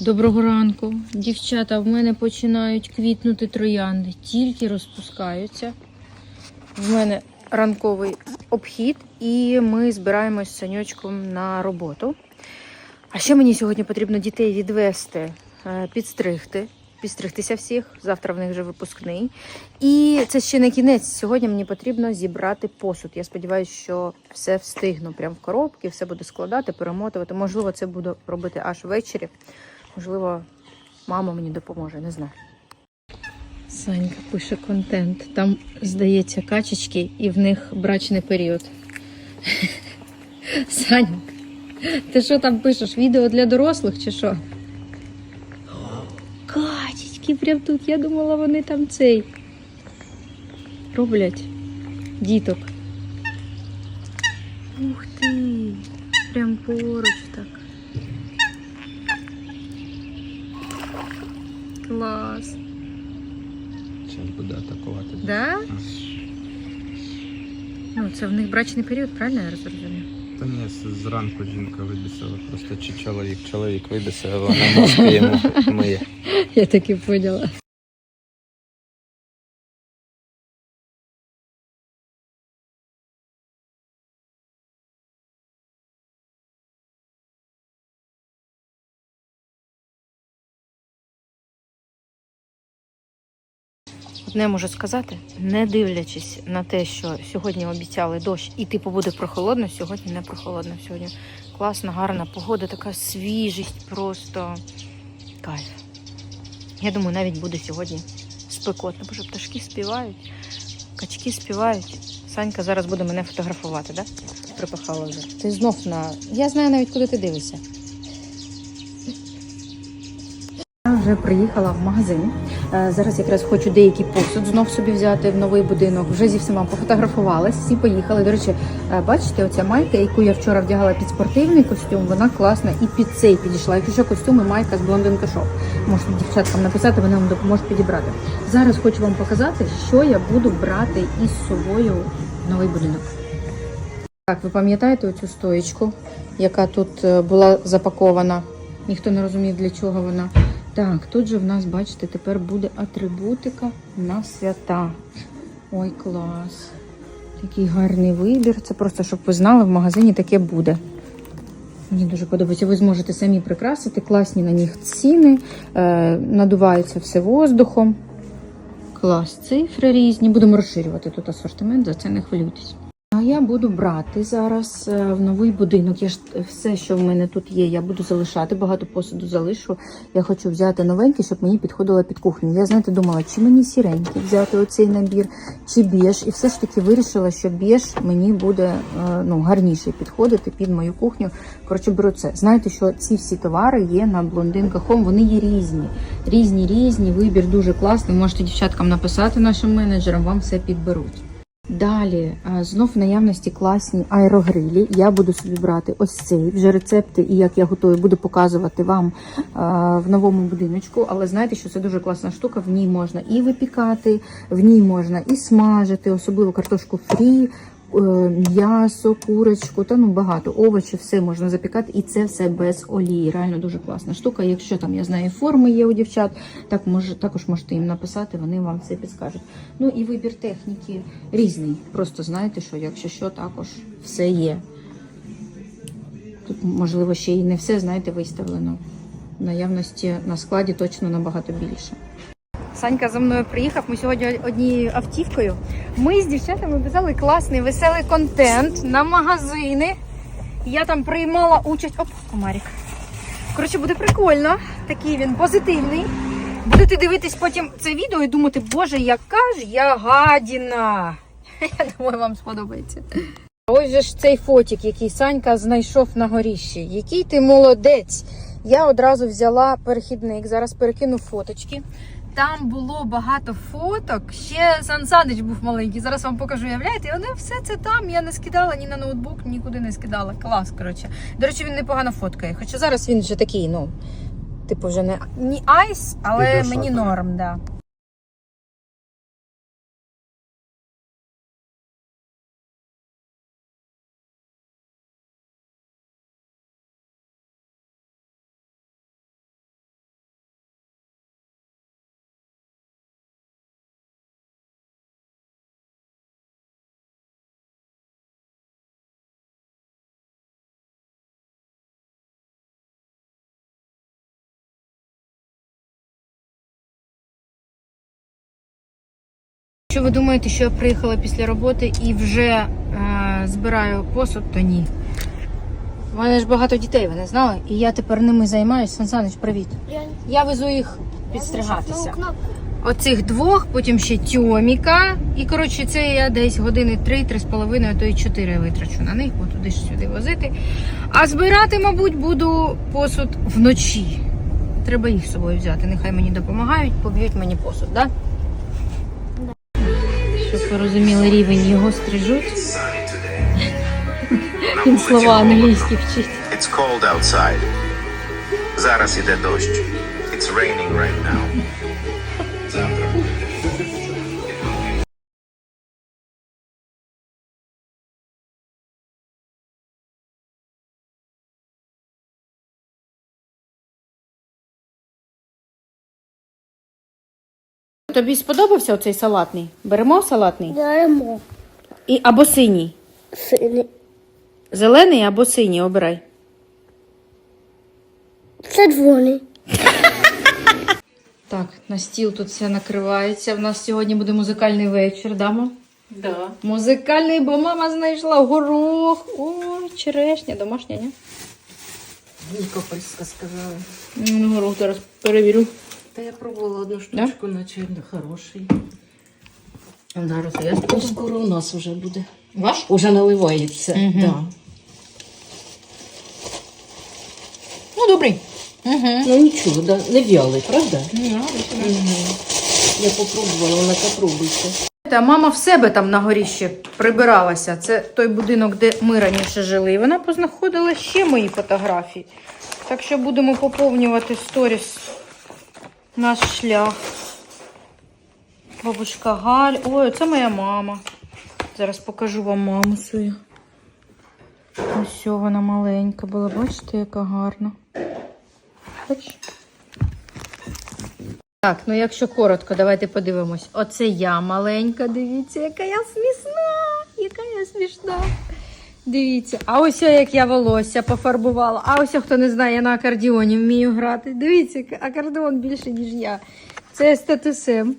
Доброго ранку. Дівчата, в мене починають квітнути троянди, тільки розпускаються. В мене ранковий обхід, і ми збираємось з санючком на роботу. А ще мені сьогодні потрібно дітей відвести, е, підстригти, підстригтися всіх. Завтра в них вже випускний. І це ще не кінець. Сьогодні мені потрібно зібрати посуд. Я сподіваюся, що все встигну прямо в коробки, все буду складати, перемотувати. Можливо, це буду робити аж ввечері. Можливо, мама мені допоможе, не знаю. Санька пише контент. Там, здається, качечки і в них брачний період. Саня, ти що там пишеш? Відео для дорослих чи що? Качечки прям тут. Я думала, вони там цей. Роблять діток. Ух ти! Прям поруч так. Клас. Зараз буде атакувати. Да? Ну, це в них брачний період, правильно я розумію? Та ні, зранку жінка вибісила, просто чи чоловік. Чоловік вибісив, вона мозки йому миє. Я таки поняла. Одне можу сказати, не дивлячись на те, що сьогодні обіцяли дощ і типу буде прохолодно, сьогодні не прохолодно. Сьогодні класна, гарна погода, така свіжість, просто кайф. Я думаю, навіть буде сьогодні спекотно, бо пташки співають, качки співають. Санька зараз буде мене фотографувати, да? Припахала вже. Ти знов на. Я знаю навіть, куди ти дивишся. Вже приїхала в магазин. Е, Зараз якраз хочу деякий посуд знов собі взяти в новий будинок. Вже зі всіма пофотографувалась, всі поїхали. До речі, е, бачите, оця майка, яку я вчора вдягала під спортивний костюм, вона класна і під цей підійшла. Якщо що, костюм і майка з блондинка шоп. Можете дівчаткам написати, вони вам допоможуть підібрати. Зараз хочу вам показати, що я буду брати із собою в новий будинок. Так, ви пам'ятаєте оцю стоєчку, яка тут е, була запакована? Ніхто не розумів, для чого вона. Так, тут же в нас, бачите, тепер буде атрибутика на свята. Ой, клас. Такий гарний вибір. Це просто, щоб ви знали, в магазині таке буде. Мені дуже подобається. Ви зможете самі прикрасити, класні на них ціни, е, надувається все воздухом. Клас, цифри різні. Будемо розширювати тут асортимент, за це не хвилюйтесь. А я буду брати зараз е, в новий будинок. Я ж все, що в мене тут є, я буду залишати. Багато посуду залишу. Я хочу взяти новенький, щоб мені підходило під кухню. Я знаєте, думала, чи мені сіренький взяти оцей набір, чи біж. І все ж таки вирішила, що біж мені буде е, ну, гарніше підходити під мою кухню. Коротше, беру це. Знаєте, що ці всі товари є на блондинка Home, Вони є різні. Різні, різні. Вибір дуже класний. Можете дівчаткам написати нашим менеджерам, вам все підберуть. Далі е, знов в наявності класні аерогрилі. Я буду собі брати ось цей вже рецепти, і як я готую, буду показувати вам е, в новому будиночку. Але знаєте, що це дуже класна штука. В ній можна і випікати, в ній можна і смажити, особливо картошку фрі, м'ясо, курочку, та ну багато овочі, все можна запікати, і це все без олії. Реально дуже класна штука. Якщо там я знаю, форми є у дівчат, так може також можете їм написати, вони вам все підскажуть. Ну і вибір техніки різний. Просто знаєте, що якщо що, також все є. Тут, можливо, ще і не все, знаєте, виставлено. Наявності на складі точно набагато більше. Санька за мною приїхав. Ми сьогодні однією автівкою. Ми з дівчатами писали класний веселий контент на магазини. Я там приймала участь. Оп, комарик. Коротше, буде прикольно. Такий він позитивний. Будете дивитись потім це відео і думати, боже, яка ж я гадіна. Я думаю, вам сподобається. Ось же ж цей фотик, який Санька знайшов на горіщі. Який ти молодець. Я одразу взяла перехідник, зараз перекину фоточки. Там було багато фоток. Ще Сан Санич був маленький. Зараз вам покажу, уявляєте? І вони все це там. Я не скидала ні на ноутбук, нікуди не скидала. Клас, коротше. До речі, він непогано фоткає. Хоча зараз він вже такий, ну, типу, вже не, ні айс, але мені норм, да. Що ви думаєте, що я приїхала після роботи і вже е, збираю посуд, то ні. У мене ж багато дітей, ви не знали? І я тепер ними займаюся. Сан Саныч, привіт. Я Я везу їх підстригатися. Оцих двох, потім ще Тьоміка. І коротше, це я десь години три, три з половиною, а то й чотири витрачу на них, бо туди ж сюди возити. А збирати, мабуть, буду посуд вночі. Треба їх з собою взяти. Нехай мені допомагають, поб'ють мені посуд, так? Да? Щоб ви розуміли рівень, його стрижуть. Він слова англійські вчить. It's cold outside. Зараз іде дощ. It's raining right now. Тобі сподобався оцей салатний? Беремо салатний? Беремо. І, або синій. Сини. Зелений або синій, обирай. Це дзвони. Так, на стіл тут все накривається. В нас сьогодні буде музикальний вечір, да, мам? Да. Музикальний, бо мама знайшла горох. Ой, черешня, домашня, ні? Нікопольська сказала. Ну, горох зараз перевірю. Та я пробувала одну штучку, наче він хороший. Зараз я скоро у нас вже буде. Ваш? Уже наливається. Мгм. Да. Ну, добрий. Угу. Ну нічого, да. не в'ялий, правда? Мгм. Я попробувала, вона попробуйте. Та мама в себе там на горі ще прибиралася. Це той будинок, де ми раніше жили. І вона познаходила ще мої фотографії. Так що будемо поповнювати сторіс наш шлях. Бабушка Галь. Ой, це моя мама. Зараз покажу вам маму свою. Ось вона маленька була. Бачите, яка гарна. Бач? Так, ну якщо коротко, давайте подивимось. Оце я маленька, дивіться, яка я смішна, яка я смішна. Дивіться, а ось як я волосся пофарбувала. А ось хто не знає, я на акордіоні вмію грати. Дивіться, акордеон більше, ніж я. Це з татусем.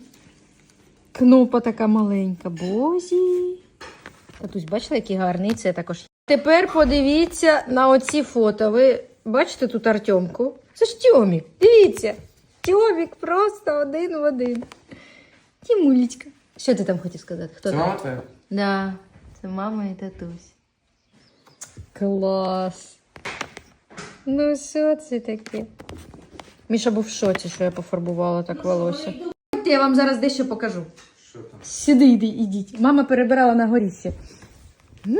Кнопа така маленька. Бозі. Татусь, бачила, який гарний це також. Тепер подивіться на оці фото. Ви бачите тут Артемку? Це ж Тьомік. Дивіться. Тьомік просто один в один. Тімулечка. Що ти там хотів сказати? Хто там? твоя? Да, це мама і татусь. Клас. Ну, що це таке? Міша був в шоці, що я пофарбувала так волосся. Я вам зараз дещо покажу. Що там? Сюди йди, ідіть. Мама перебирала на горіще. М?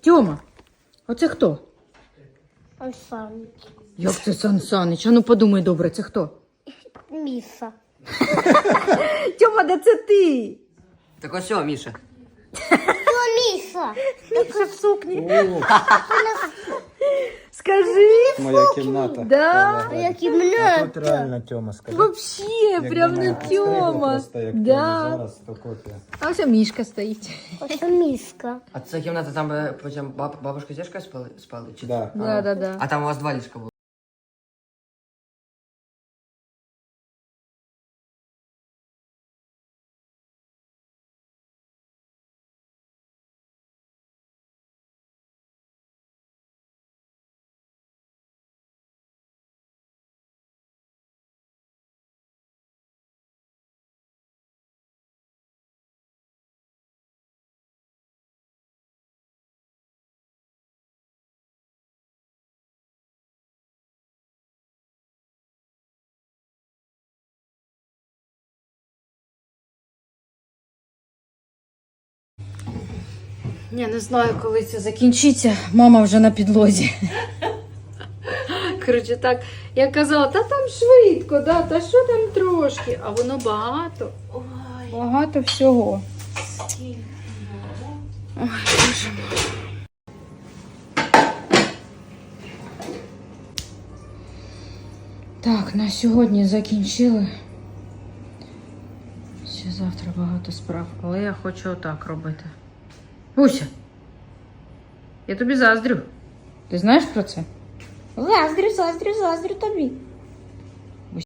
Тьома, оце хто? Ось. Як це Сан Санич? А ну подумай добре, це хто? Міса. Тьома, де це ти? Так ось що, Міша. Що Міса? Яка в сукні. Скажи. Моя кімната. Да. Які мене. Тут реально Тьома сказав. Вообще, прям не Тьома. Да. то копія. А ось мішка стоїть. Ось міска. А це кімната там е, потім баб, бабушка з дядькою спали, спали? Чи... Да. Да, да, да. А там у вас два ліжка було. Я не знаю, коли це закінчиться. Мама вже на підлозі. Коротше, так, я казала, та там швидко, да, та що там трошки, а воно багато. Багато всього. Ой, боже мой. Так, на сьогодні закінчили. Ще завтра багато справ, але я хочу отак робити. Буся, я тобі заздрю. Ти знаєш про це? Заздрю, заздрю, заздрю тобі.